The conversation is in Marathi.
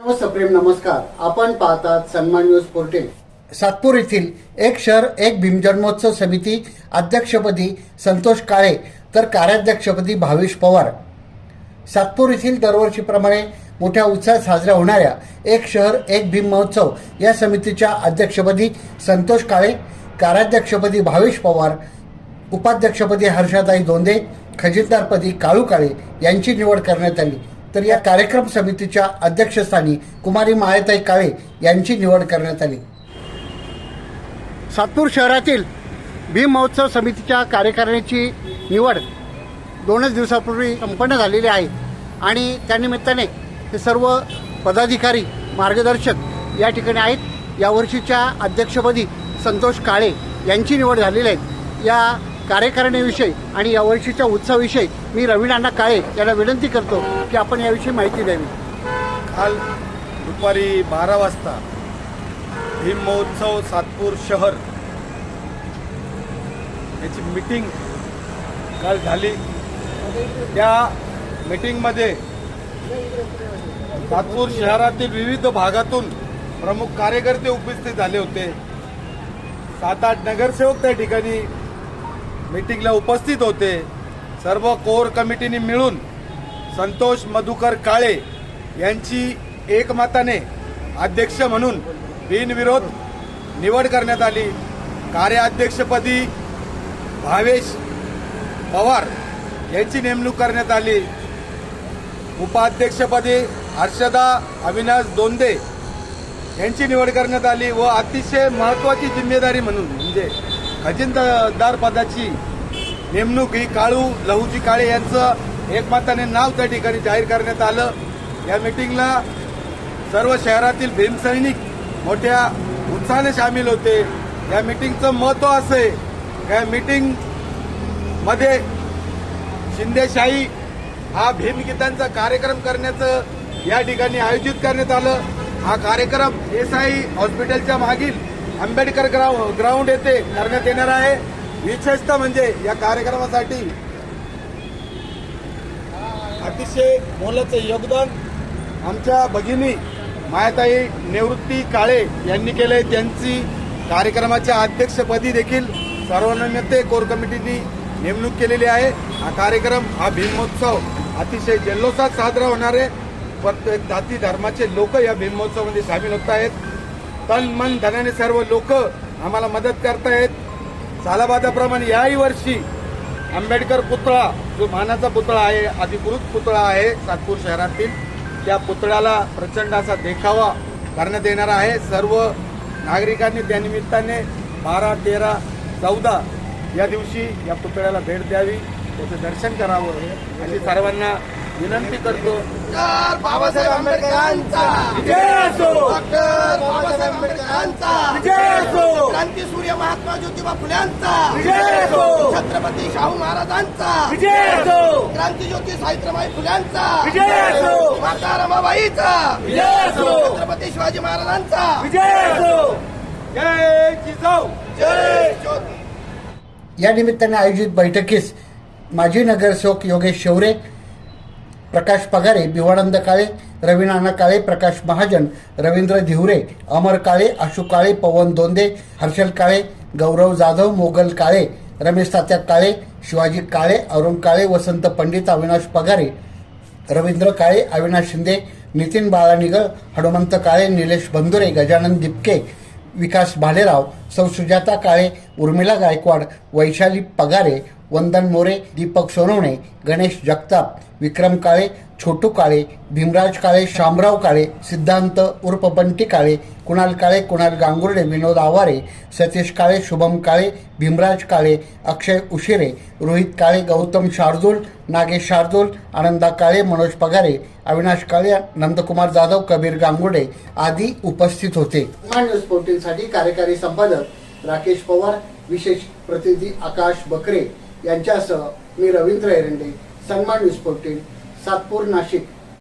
सप्रेम नमस्कार. आपण पाहतात सन्मान न्यूज फोर्टीन सातपूर येथील एक शहर एक भीमजन्मोत्सव समिती अध्यक्षपदी संतोष काळे तर कार्याध्यक्षपदी भावेश पवार. सातपूर येथील दरवर्षीप्रमाणे मोठ्या उत्साहात साजऱ्या होणाऱ्या एक शहर एक भीम महोत्सव या समितीच्या अध्यक्षपदी संतोष काळे कार्याध्यक्षपदी भावेश पवार उपाध्यक्षपदी हर्षाताई दोंदे खजिनदारपदी काळू काळे यांची निवड करण्यात आली. तर या कार्यक्रम समितीच्या अध्यक्षस्थानी कुमारी माळेताई काळे यांची निवड करण्यात आली. सातपूर शहरातील भीम महोत्सव समितीच्या कार्यकारिणीची निवड दोनच दिवसापूर्वी संपन्न झालेली आहे आणि त्यानिमित्ताने हे सर्व पदाधिकारी मार्गदर्शक या ठिकाणी आहेत. यावर्षीच्या अध्यक्षपदी संतोष काळे यांची निवड झालेली आहे. या कार्यकारिणीविषयी आणि यावर्षीच्या उत्सवाविषयी मी रवीनाना काळे यांना विनंती करतो की आपण याविषयी माहिती द्यावी. काल दुपारी बारा वाजता भीम महोत्सव सातपूर शहर याची मीटिंग काल झाली. त्या मीटिंगमध्ये सातपूर शहरातील विविध भागातून प्रमुख कार्यकर्ते उपस्थित झाले होते. सात आठ नगरसेवक त्या ठिकाणी मीटिंगला उपस्थित होते. सर्व कोर कमिटीने मिळून संतोष मधुकर काळे यांची एकमताने अध्यक्ष म्हणून बिनविरोध निवड करण्यात आली. कार्याध्यक्षपदी भावेश पवार यांची नेमणूक करण्यात आली. उपाध्यक्षपदी हर्षदा अविनाश दोंदे यांची निवड करण्यात आली व अतिशय महत्वाची जिम्मेदारी म्हणून म्हणजे खजिनदार पदाची नेमणूक ही काळू लहूजी काळे यांचं एकमताने नाव त्या ठिकाणी जाहीर करण्यात आलं. या मिटिंगला सर्व शहरातील भीमसैनिक मोठ्या उत्साहाने सामील होते. या मिटिंगचं महत्त्व असं आहे या मिटिंगमध्ये शिंदेशाही हा भीमगीतांचा कार्यक्रम करण्याचं या ठिकाणी आयोजित करण्यात आलं. हा कार्यक्रम एसआय हॉस्पिटलच्या मागील आंबेडकर ग्राउ- ग्राउंड येथे करण्यात येणार आहे. विशेषतः म्हणजे या कार्यक्रमासाठी अतिशय मोलाचं योगदान आमच्या भगिनी मायाताई निवृत्ती काळे यांनी केले त्यांची कार्यक्रमाच्या अध्यक्षपदी देखील सर्वानुमते कोर कमिटीनी नेमणूक केलेली आहे. हा कार्यक्रम हा भीमोत्सव अतिशय जल्लोषात साजरा होणार आहे. प्रत्येक जाती धर्माचे लोक या भीमोत्सवामध्ये सामील होत आहेत. तन मन धनाने सर्व लोक आम्हाला मदत करतायत. सालाबादाप्रमाणे याही वर्षी आंबेडकर पुतळा जो मानाचा पुतळा आहे अधिकृत पुतळा आहे सातपूर शहरातील त्या पुतळ्याला प्रचंड असा देखावा करण्यात येणार आहे. सर्व नागरिकांनी त्यानिमित्ताने बारा तेरा चौदा या दिवशी या पुतळ्याला भेट द्यावी त्याचं दर्शन करावं अशी सर्वांना विनंती करतो. बाबासाहेब आंबेडकरांचा! असो! क्रांती सूर्य महात्मा ज्योतिबा फुल्यांचा विजय असो! छत्रपती शाहू महाराजांचा विजय असो! क्रांती ज्योती सावित्रीबाई फुल्यांचा विजय असो! माता रमाबाईचा विजय असो! छत्रपती शिवाजी महाराजांचा विजय असो जय जिजाऊ जय ज्योती या निमित्ताने आयोजित बैठकीस माजी नगरसेवक योगेश शेवरे प्रकाश पगारे भिवानंद काळे रवीनाना काळे प्रकाश महाजन रवींद्र धिवरे अमर काळे आशू काळे पवन दोंदे हर्षल काळे गौरव जाधव मोगल काळे रमेश तात्या काळे शिवाजी काळे अरुण काळे वसंत पंडित अविनाश पगारे रवींद्र काळे अविनाश शिंदे नितीन बाळानिगळ हनुमंत काळे निलेश बंदुरे गजानन दिपके विकास भालेराव सौ सुजाता काळे उर्मिला गायकवाड वैशाली पगारे वंदन मोरे दीपक सोनवणे गणेश जगताप विक्रम काळे छोटू काळे भीमराज काळे शामराव काळे सिद्धांत उर्फ बंटी काळे कुणाल काळे कुणाल गांगुर्डे विनोद आवारे सतीश काळे शुभम काळे भीमराज काळे अक्षय उशिरे रोहित काळे गौतम शार्दूल नागेश शार्दूल आनंदा काळे मनोज पगारे अविनाश काळे नंदकुमार जाधव कबीर गांगुडे आदी उपस्थित होते. न्यूज फोर्टीनसाठी कार्यकारी संपादक राकेश पवार विशेष प्रतिनिधी आकाश बकरे यांच्यासह मी रवींद्र एरंडे सन्मान न्यूज फोर्टीन सातपूर नाशिक.